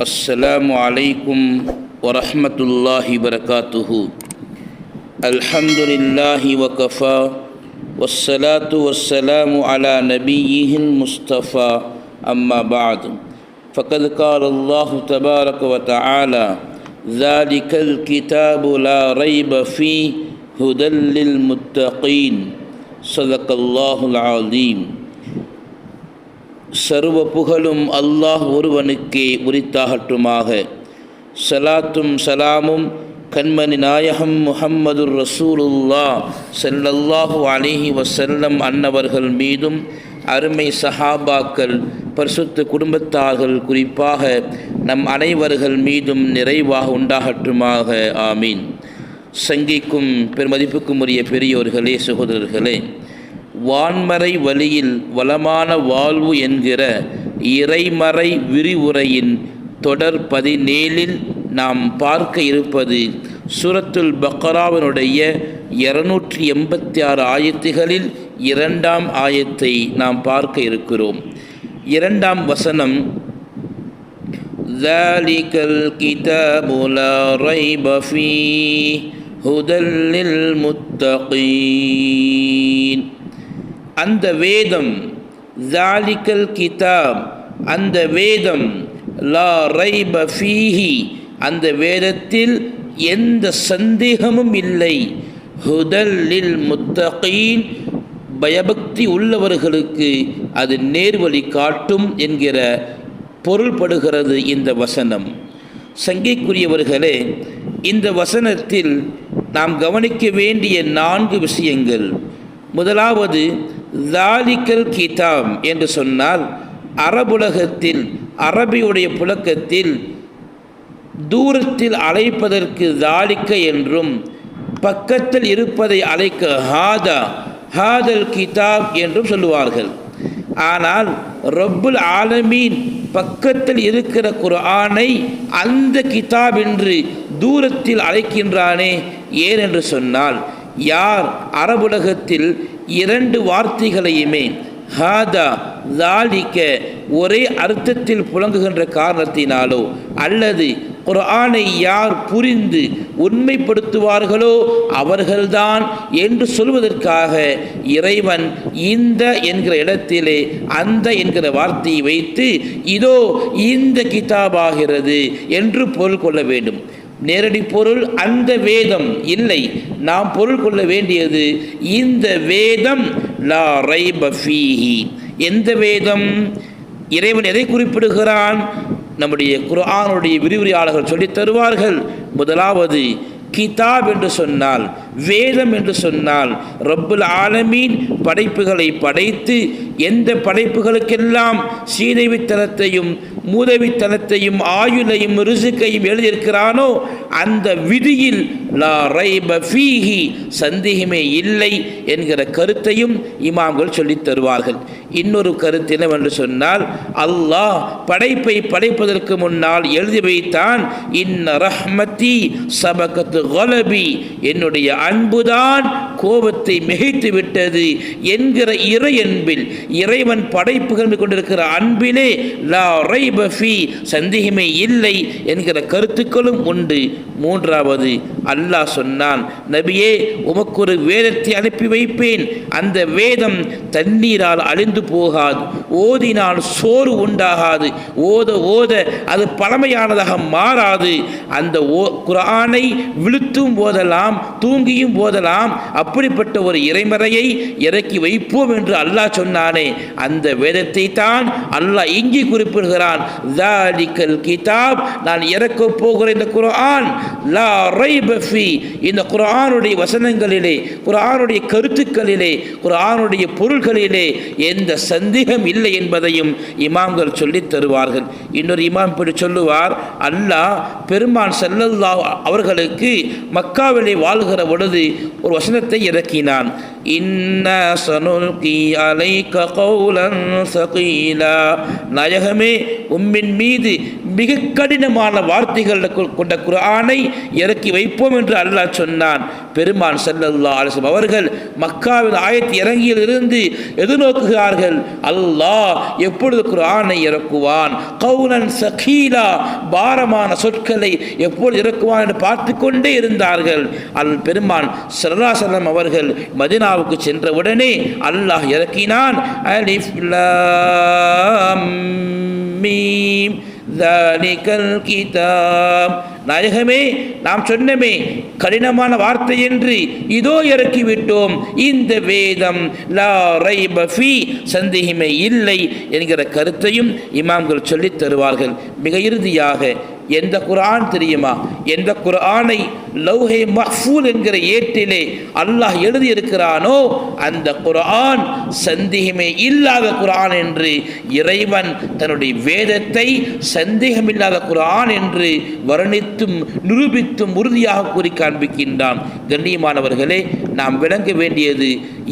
السلام عليكم ورحمة الله وبركاته. الحمد لله وكفى والصلاة والسلام على نبيه المصطفى أما بعد. فقد قال الله تبارك وتعالى ذلك الكتاب لا ريب فيه هدى للمتقين. صدق الله العظيم. சர்வ புகழும் அல்லாஹ் ஒருவனுக்கே உரித்தாகட்டுமாக. சலாத்தும் சலாமும் கண்மணி நாயகம் முஹம்மதுர் ரசூலுல்லா செல்லல்லாஹு அலிஹி வசல்லம் அன்னவர்கள் மீதும் அருமை சஹாபாக்கள் பரிசுத்த குடும்பத்தார்கள் குறிப்பாக நம் அனைவர்கள் மீதும் நிறைவாக உண்டாகட்டுமாக. ஆமீன். சங்கிக்கும் பெருமதிப்புக்கும் உரிய பெரியோர்களே சகோதரர்களே வான்மறை வழியில் வளமான வாழ்வு என்கிற இறைமறை விரிவுரையின் தொடர் பதினேழில் நாம் பார்க்க இருப்பது சூரத்துல் பக்ராவினுடைய இருநூற்றி எண்பத்தி ஆறு ஆயத்துகளில் இரண்டாம் ஆயத்தை நாம் பார்க்க இருக்கிறோம் இரண்டாம் வசனம் ذلك الكتاب لا ريب فيه هدى للمتقين அந்த வேதம் ஜாலிக்கல் கிதாப் அந்த வேதம் லா ரைப ஃபீஹி அந்த வேதத்தில் எந்த சந்தேகமும் இல்லை. ஹுதல்லில் முத்தகீன் பயபக்தி உள்ளவர்களுக்கு அது நேர்வழி காட்டும் என்கிற பொருள்படுகிறது இந்த வசனம் சங்கைக்குரியவர்களே இந்த வசனத்தில் நாம் கவனிக்க வேண்டிய நான்கு விஷயங்கள் முதலாவது லாலிக்கல் கிதாப் என்று சொன்னால் அரபுலகத்தில் அரபியுடைய புழக்கத்தில் தூரத்தில் அழைப்பதற்கு தாலிக்க என்றும் பக்கத்தில் இருப்பதை அழைக்க ஹாதா ஹாதல் கிதாப் என்றும் சொல்லுவார்கள். ஆனால் ரொப்புல் ஆலமீன் பக்கத்தில் இருக்கிற குர்ஆனை அந்த கிதாப் என்று தூரத்தில் அழைக்கின்றானே ஏன் என்று சொன்னால் யார் அரபுலகத்தில் இரண்டு வார்த்தைகளையுமே. ஹாதா தாலிக்க ஒரே அர்த்தத்தில் புழங்குகின்ற காரணத்தினாலோ அல்லது குரானை யார் புரிந்து உண்மைப்படுத்துவார்களோ அவர்கள்தான் என்று சொல்வதற்காக இறைவன் இந்த என்கிற இடத்திலே அந்த என்கிற வார்த்தையை வைத்து இதோ இந்த கிதாபாகிறது என்று பொருள் கொள்ள வேண்டும். நேரடி பொருள் அந்த வேதம் இல்லை. நாம் பொருள் கொள்ள வேண்டியது இந்த வேதம். லா ரைப ஃபீஹி. எந்த வேதம்? இறைவன் எதை குறிப்பிடுகிறான்? நம்முடைய குரானுடைய விரிவுரையாளர்கள் சொல்லித் தருவார்கள். முதலாவது கிதாப் என்று சொன்னால் வேதம் என்று சொன்னால் ரப்புல் ஆலமீன் படைப்புகளை படைத்து எந்த படைப்புகளுக்கெல்லாம் சீதைவித்தனத்தையும் மூதவித்தனத்தையும் ஆயுளையும் ரிசுக்கையும் எழுதியிருக்கிறானோ அந்த விதியில் லா ரைப ஃபீஹி சந்தேகமே இல்லை என்கிற கருத்தையும் இமாம்கள் சொல்லித் தருவார்கள். இன்னொரு கருத்து என்னவென்று சொன்னால் அல்லாஹ் படைப்பை படைப்பதற்கு முன்னால் எழுதி வைத்தான் இன்ன ரஹ்மதி சபகத்து கொலபி என்னுடைய அன்புதான் கோபத்தை மிகைத்து விட்டது என்கிற இறையன்பில் இறைவன் படைப்புகள் கொண்டிருக்கிற அன்பிலே லா ரைப சந்தேகமே இல்லை என்கிற கருத்துக்களும் உண்டு. மூன்றாவது அல்லாஹ் சொன்னான் நபியே உமக்கு ஒரு வேதத்தை அனுப்பி வைப்பேன். அந்த வேதம் தண்ணீரால் அழிந்து போகாது ஓதினால் சோறு உண்டாகாது ஓத ஓத அது பழமையானதாக மாறாது. அந்த ஓ குரானை விழுத்தும் போதெல்லாம் தூங்கியும் போதெல்லாம் அப்படிப்பட்ட ஒரு இறைமறையை இறக்கி வைப்போம் என்று அல்லாஹ் இருக்கிறானே அந்த வேதத்தை தான் அல்லாஹ் இங்கே குறிப்பிடுகிறான். தாலிக்கல் கிதாப் நான் இறக்க போகிற இந்த குரான். லா ரைப இந்த குரானுடைய வசனங்களிலே குரானுடைய கருத்துக்களிலே குரானுடைய பொருள்களிலே எந்த சந்தேகம் இல்லை என்பதையும் இமாம்கள் சொல்லித் தருவார்கள். இன்னொரு இமாம் இப்படி சொல்லுவார் அல்லாஹ் பெருமான் செல்லல்லா அவர்களுக்கு மக்காவிலே வாழ்கிற பொழுது ஒரு வசனத்தை இறக்கினான். இன்னா சனுல்கி அலைக்க நாயகமே உம்மின் மீது மிக கடினமான வார்த்தைகள் கொண்ட குரானை இறக்கி வைப்போம் என்று அல்லாஹ் சொன்னான். பெருமான் செல்லல்லா அலைஹி அவர்கள் மக்காவில் ஆயத்து இறங்கியிலிருந்து எதிர்நோக்குகிறார்கள். அல்லாஹ் எப்பொழுது குரானை இறக்குவான்? கௌலன் சகீலா பாரமான சொற்களை எப்பொழுது இறக்குவான் என்று பார்த்து கொண்டே இருந்தார்கள். அல் பெருமான் சல்லாசலம் அவர்கள் மதினாவுக்கு சென்ற உடனே அல்லாஹ் இறக்கினான். அலிஃப் லாம் மீம் ذَلِكَ الْكِتَابُ நாயகமே நாம் சொன்னமே கடினமான வார்த்தை என்று இதோ இறக்கிவிட்டோம் இந்த வேதம் லா ரைப ஃபீ சந்தேகமே இல்லை என்கிற கருத்தையும் இமாம்கள் சொல்லித் தருவார்கள் மிக இறுதியாக எந்த குரான் தெரியுமா? எந்த குரானை லௌஹே மஹ்ஃபூல் என்கிற ஏட்டிலே அல்லாஹ் எழுதியிருக்கிறானோ அந்த குரான் சந்தேகமே இல்லாத குரான் என்று இறைவன் தன்னுடைய வேதத்தை சந்தேகமில்லாத குரான் என்று வர்ணித்தும் நிரூபித்தும் உறுதியாக கூறி காண்பிக்கின்றான். கண்ணியமானவர்களே நாம் விளங்க வேண்டியது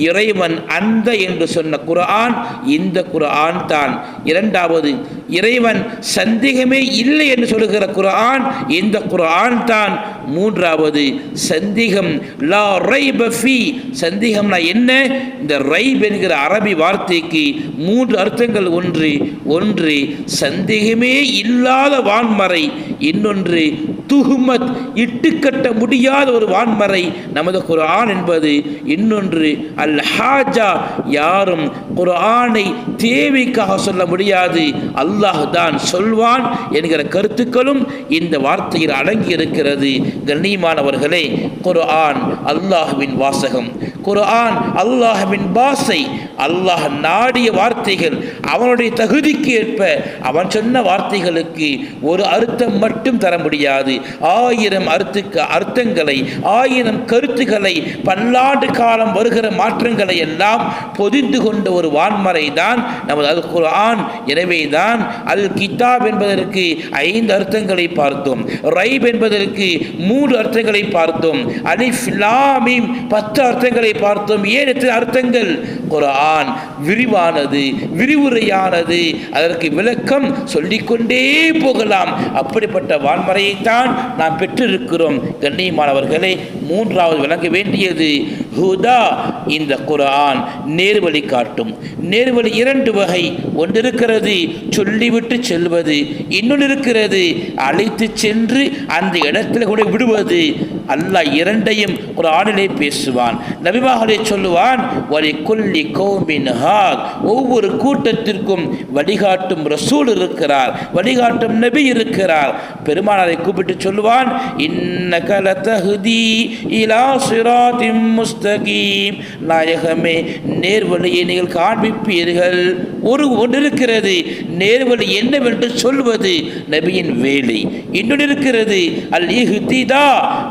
இறைவன் அந்த என்று சொன்ன குரான் இந்த குரான் தான். இரண்டாவது இறைவன் சந்தேகமே இல்லை என்று சொல்லுகிற குரான் இந்த குரான் தான் மூன்றாவது சந்தேகம். லா ரைப ஃபீ. சந்தேகம்னா என்ன? இந்த ரைப் என்கிற அரபி வார்த்தைக்கு மூன்று அர்த்தங்கள் ஒன்று. ஒன்று சந்தேகமே இல்லாத வான்மறை. இன்னொன்று துஹுமத் இட்டுக்கட்ட முடியாத ஒரு வான்மறை. நமது குரான் என்பது இன்னொன்று. அல் ஹாஜா யாரும் குரானை தேவைக்காக சொல்ல முடியாது. அல்லாஹ் தான் சொல்வான் என்கிற கருத்துக்களும் இந்த வார்த்தையில் அடங்கி இருக்கிறது கண்ணியமானவர்களே குரான் அல்லாஹுவின் வாசகம். குர்ஆன் அல்லாஹ்வின் பாசை அல்லாஹ் நாடிய வார்த்தைகள் அவனுடைய தகுதிக்கு ஏற்ப அவன் சொன்ன வார்த்தைகளுக்கு ஒரு அர்த்தம் மட்டும் தர முடியாது. ஆயிரம் அர்த்துக்க அர்த்தங்களை ஆயிரம் கருத்துக்களை பல்லாண்டு காலம் வருகிற மாற்றங்களை எல்லாம் பொதிந்து கொண்ட ஒரு வான்மறை தான் நமது அல் குர்ஆன். எனவே தான் அல் கிதாப் என்பதற்கு ஐந்து அர்த்தங்களை பார்த்தோம். ரைப் என்பதற்கு மூன்று அர்த்தங்களை பார்த்தோம். அலிஃப் லாமீம் பத்து அர்த்தங்களை பார்த்தோம். ஏன் எத்தனை அர்த்தங்கள்? குரான் விரிவானது விரிவுரையானது அதற்கு விளக்கம் சொல்லிக்கொண்டே போகலாம். அப்படிப்பட்ட வான்மறையைத்தான் நாம் பெற்றிருக்கிறோம். கண்ணியமானவர்களை மூன்றாவது விளங்க வேண்டியது ஹுதா இந்த குரான் நேர்வழி காட்டும். நேர்வழி இரண்டு வகை. ஒன்று இருக்கிறது சொல்லிவிட்டு செல்வது. இன்னொன்று இருக்கிறது அழைத்து சென்று அந்த இடத்துல கூட விடுவது. அல்லாஹ் இரண்டையும் குர்ஆனிலே பேசுவான். நபிமாகலே சொல்லுவான் வரி கொல்லி கோமின் ஹாத் ஒவ்வொரு கூட்டத்திற்கும் வழிகாட்டும் ரசூல் இருக்கிறார் வழிகாட்டும் நபி இருக்கிறார். பெருமானாரை கூப்பிட்டு சொல்லுவான் இன்னக கலதகுதி இலா சிராதிம் முஸ்தகீம். நாயகமே நேர்வழியை நீங்கள் காண்பிப்பீர்கள். ஒரு ஒன்று இருக்கிறது நேர்வழி என்னவென்று சொல்வது நபியின் வேலை. இன்னொன்று இருக்கிறது அல் இஹ்திதா.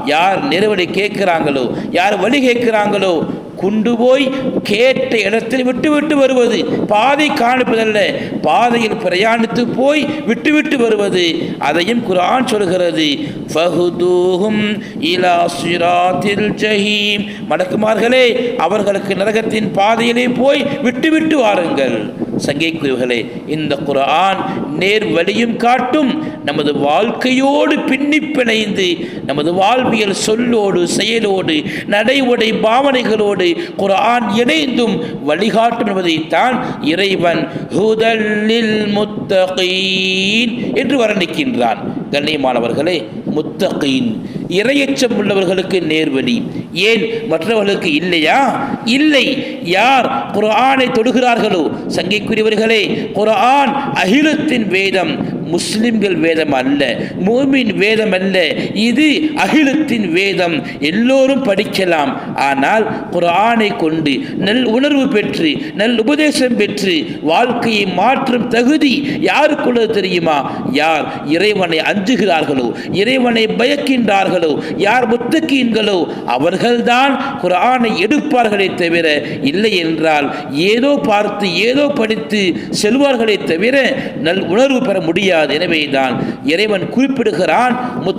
யார் நெருவடி கேட்கிறாங்களோ யார் வழி கேட்கிறாங்களோ கொண்டு போய் கேட்ட இடத்தில் விட்டு விட்டு வருவது பாதை காணிப்பதல்ல பாதையில் பிரயாணித்து போய் விட்டு விட்டு வருவது அதையும் குரான் சொல்கிறது. ஃபஹுதூஹும் இலா சிராத்தில் ஜஹீம். மடக்குமார்களே அவர்களுக்கு நரகத்தின் பாதையிலே போய் விட்டு விட்டு வாருங்கள். சங்கைக்குரியவர்களே இந்த குரான் நேர் வழியும் காட்டும். நமது வாழ்க்கையோடு பின்னி பிணைந்து நமது வாழ்வியல் சொல்லோடு செயலோடு நடை உடை பாவனைகளோடு குரான் இணைந்தும் வழிகாட்டும் என்பதைத்தான் இறைவன் ஹுதல்லில் முத்தகீன் என்று வர்ணிக்கின்றான். கண்ணியமானவர்களே முத்தகீன் இரையச்சம் உள்ளவர்களுக்கு நேர்வழி. ஏன் மற்றவர்களுக்கு இல்லையா? இல்லை. யார் குரானை தொடுகிறார்களோ? சங்கைக்குரியவர்களே குரான் அகிலத்தின் வேதம். முஸ்லிம்கள் வேதம் அல்ல மூமின் வேதம் அல்ல இது அகிலத்தின் வேதம். எல்லோரும் படிக்கலாம். ஆனால் குரானை கொண்டு நல் உணர்வு பெற்று நல் உபதேசம் பெற்று வாழ்க்கையை மாற்றும் தகுதி யாருக்குள்ளது தெரியுமா? யார் இறைவனை அஞ்சுகிறார்களோ இறைவனை பயக்கின்றார்களோ யார் முத்தக்கீன்களோ அவர்கள்தான் குரானை எடுப்பார்களே தவிர இல்லை என்றால் ஏதோ பார்த்து ஏதோ படித்து செல்வார்களே தவிர நல் உணர்வு பெற முடியாது. முடியாது. எனவேதான் இறைவன் குறிப்பிடுகிறான்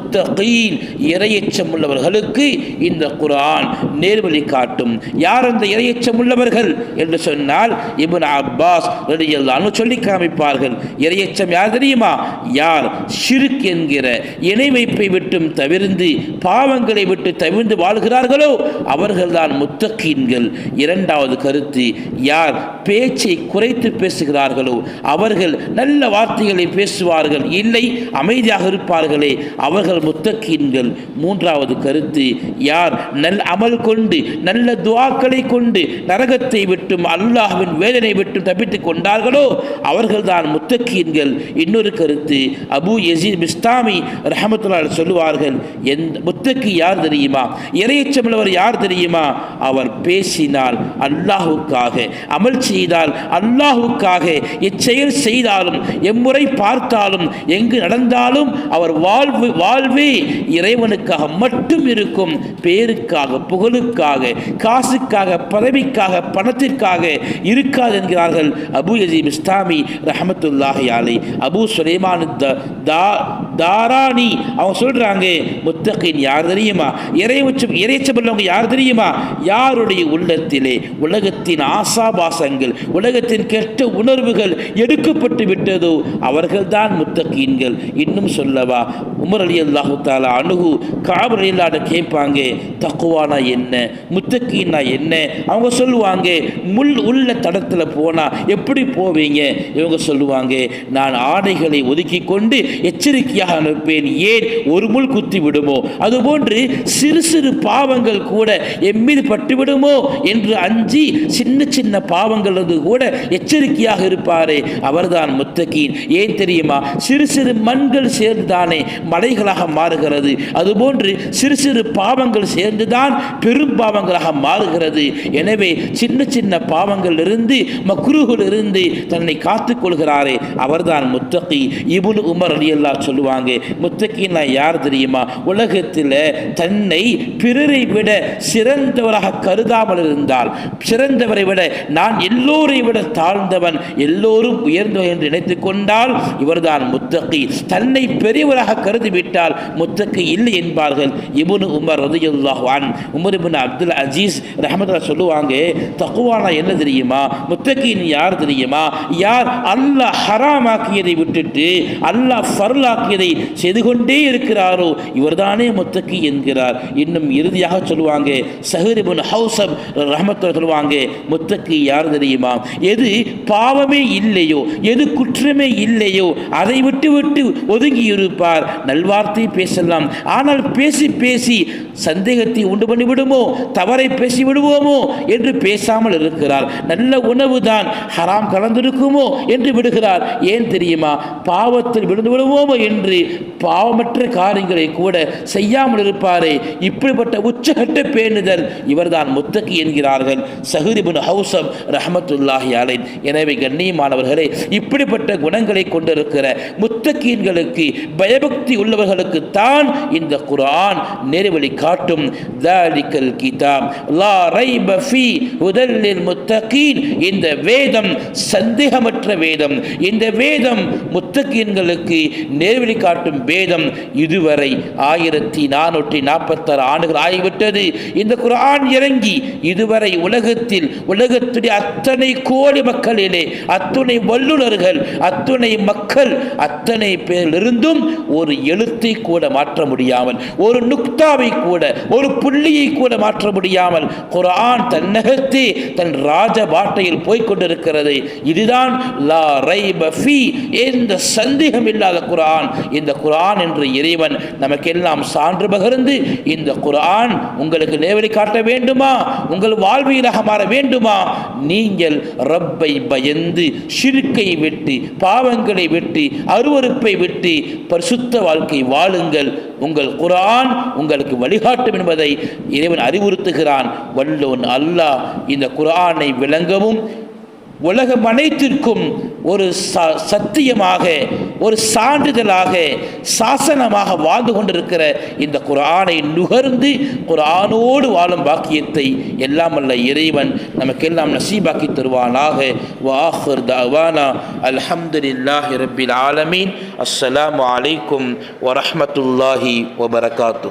முத்தகீன் இரையச்சம் உள்ளவர்களுக்கு இந்த குரான் நேர்வழி காட்டும். யார் அந்த இரையச்சம் உள்ளவர்கள் என்று சொன்னால் இப்னு அப்பாஸ் ரலியல்லாஹு சொல்லி காமிப்பார்கள். இரையச்சம் யார் தெரியுமா? யார்? ஷிருக் என்கிற இணை வைப்பை விட்டும் தவிர்ந்து பாவங்களை விட்டு தவிர்ந்து வாழ்கிறார்களோ அவர்கள்தான் முத்தகீன்கள். இரண்டாவது கருத்து யார் பேச்சை குறைத்து பேசுகிறார்களோ அவர்கள் நல்ல வார்த்தைகளை பேசுவார்கள். இல்லை அமைதியாக இருப்பார்களே. அவர்கள் முத்தக்கீன்கள் மூன்றாவது கருத்து யார் நல் அமல் கொண்டு நல்ல துவாக்களை கொண்டு நரகத்தை விட்டும் அல்லாஹ்வின் வேதனை விட்டும் தப்பித்துக் கொண்டார்களோ? அவர்கள்தான் முத்தக்கீன்கள் இன்னொரு கருத்து அபு யசீத் பிஸ்தாமி ரஹமத்துல்லா சொல்லுவார்கள் எந்த முத்தக்கி யார் தெரியுமா? இறையச்சமுள்ளவர் யார் தெரியுமா? அவர் பேசினால் அல்லாஹுக்காக. அமல் செய்தால் அல்லாஹுக்காக எச்செயல் செய்தாலும் எம்முறை பார்த்தாலும் எங்கு நடந்தாலும் அவர் வாழ்வு வாழ் வாழ்வே இறைவனுக்காக மட்டும் இருக்கும் பேருக்காக புகழுக்காக காசுக்காக பதவிக்காக பணத்திற்காக இருக்காது என்கிறார்கள் அபு யசீம் இஸ்லாமி ரஹமத்துல்லாஹி அலை. அபு சுலைமான் த- தா- தாராணி அவங்க சொல்கிறாங்க முத்தகின் யார் தெரியுமா? இறைவச்சம் இறைச்சம் உள்ளவங்க யார் தெரியுமா? யாருடைய உள்ளத்திலே உலகத்தின் ஆசாபாசங்கள் உலகத்தின் கெட்ட உணர்வுகள் எடுக்கப்பட்டு விட்டதோ அவர்கள்தான் முத்தகீன்கள். இன்னும் சொல்லவா உமர் அலி அல்லாஹு தாலா அணுகு காபர் அலில்லாட கேட்பாங்க தக்குவானா என்ன முத்தக்கீனா என்ன? அவங்க சொல்லுவாங்க முள் உள்ள தடத்தில் போனா எப்படி போவீங்க? இவங்க சொல்லுவாங்க நான் ஆடைகளை ஒதுக்கி கொண்டு எச்சரிக்கையாக அனுப்பேன் ஏன் ஒரு முள் குத்தி விடுமோ? அதுபோன்று சிறு சிறு பாவங்கள் கூட எம்மீது பட்டு விடுமோ என்று அஞ்சி சின்ன சின்ன பாவங்கள் வந்து கூட எச்சரிக்கையாக இருப்பாரே அவர்தான் முத்தகீன் ஏன் தெரியுமா? சிறு சிறு மண்கள் சேர்ந்தானே மலைகளாக மாறுகிறது. அதுபோன்று சிறு சிறு பாவங்கள் சேர்ந்துதான் பெரும் பாவங்களாக மாறுகிறது. எனவே சின்ன சின்ன பாவங்கள் இருந்து மக்ரூஹில் இருந்து தன்னை காத்துக் கொள்கிறாரே அவர்தான் முத்தகி. இபுல் உமர் அலி சொல்லுவாங்க முத்தகின்னா யார் தெரியுமா? உலகத்தில் தன்னை பிறரை விட சிறந்தவராக கருதாமல் இருந்தால் சிறந்தவரை விட நான் எல்லோரை விட தாழ்ந்தவன் எல்லோரும் உயர்ந்தவன் என்று நினைத்துக் கொண்டால் இவர்தான் முத்தகி. தன்னை பெரியவராக கரு மறுத்துவிட்டால் முத்தக்கு இல்லை என்பார்கள். இபுனு உமர் ரதியுல்லாஹான் உமர் இபுன் அப்துல் அஜீஸ் ரஹமத்துல்லா சொல்லுவாங்க தக்குவானா என்ன தெரியுமா? முத்தக்கின் யார் தெரியுமா? யார் அல்லாஹ் ஹராமாக்கியதை விட்டுட்டு அல்லாஹ் ஃபர்லாக்கியதை செய்து கொண்டே இருக்கிறாரோ இவர்தானே முத்தக்கு என்கிறார். இன்னும் இறுதியாக சொல்லுவாங்க சஹரிபுன் ஹவுசப் ரஹமத்துல்லா சொல்லுவாங்க முத்தக்கு யார் தெரியுமா? எது பாவமே இல்லையோ எது குற்றமே இல்லையோ அதை விட்டு விட்டு ஒதுங்கி இருப்பார் நல்வார்த்தை பேசலாம். ஆனால் பேசி பேசி சந்தேகத்தை உண்டு பண்ணி விடுமோ தவறை பேசி விடுவோமோ? என்று பேசாமல் இருக்கிறார். நல்ல உணவு தான் ஹராம் கலந்திருக்குமோ? என்று விடுகிறார். ஏன் தெரியுமா? பாவத்தில் விழுந்து விடுவோமோ என்று பாவமற்ற காரியங்களை கூட செய்யாமல் இருப்பாரே. இப்படிப்பட்ட உச்சகட்ட பேணுதல் இவர்தான் முத்தகி என்கிறார்கள். சஹிரிபுன் ஹவுசம் ரஹமத்துல்லாஹி அலை எனவே கண்ணியமானவர்களே இப்படிப்பட்ட குணங்களை கொண்டிருக்கிற முத்தகீன்களுக்கு பயபக்தி உள்ளவர்களுக்கு தான் இந்த குரான் நெருவழி காட்டும். தாலிக்கல் கீதாம் லா ரைப ஃபீ ஹுதல்லில் முத்தகீன் இந்த வேதம் சந்தேகமற்ற வேதம். இந்த வேதம் முத்தகீன்களுக்கு நேர்வழி காட்டும் வேதம். இதுவரை ஆயிரத்தி நானூற்றி நாற்பத்தாறு ஆண்டுகள் ஆகிவிட்டது. இந்த குரான் இறங்கி இதுவரை உலகத்தில் உலகத்துடைய அத்தனை கோடி மக்களிலே அத்துணை வல்லுநர்கள் அத்துணை மக்கள் அத்தனை பேரிலிருந்தும் ஒரு எழுத்தை கூட மாற்ற முடியாமல் ஒரு நுக்தாவை கூட ஒரு புள்ளியை கூட மாற்ற முடியாமல் குரான் தன்னகத்தே தன் ராஜ பாட்டையில் போய்க்கொண்டிருக்கிறது இதுதான் லா ரைப ஃபீ எந்த சந்தேகம் இல்லாத குரான் இந்த குரான் என்ற இறைவன் நமக்கெல்லாம் சான்று பகிர்ந்து இந்த குரான் உங்களுக்கு நேவடி காட்ட வேண்டுமா? உங்கள் வாழ்வியலாக மாற வேண்டுமா? நீங்கள் ரப்பை பயந்து சிறுக்கை விட்டு பாவங்களை விட்டு அருவருப்பை விட்டு பரிசுத்த வாழ்க்கை வாழுங்கள். உங்கள் குரான் உங்களுக்கு வழிகாட்டும் என்பதை இறைவன் அறிவுறுத்துகிறான். வல்லோன் அல்லாஹ் இந்த குரானை விளங்கவும் உலகம் அனைத்திற்கும் ஒரு ச சத்தியமாக ஒரு சான்றிதழாக சாசனமாக வாழ்ந்து கொண்டிருக்கிற இந்த குரானை நுகர்ந்து குரானோடு வாழும் பாக்கியத்தை எல்லாம் அல்ல இறைவன் நமக்கெல்லாம் நசீபாக்கி தருவானாக. வாஹர் தவானா அல்ஹம்துலில்லாஹி ரபில் ஆலமீன். அஸ்ஸலாமு அலைக்கும் வரஹ்மத்துல்லாஹி வபரகாத்து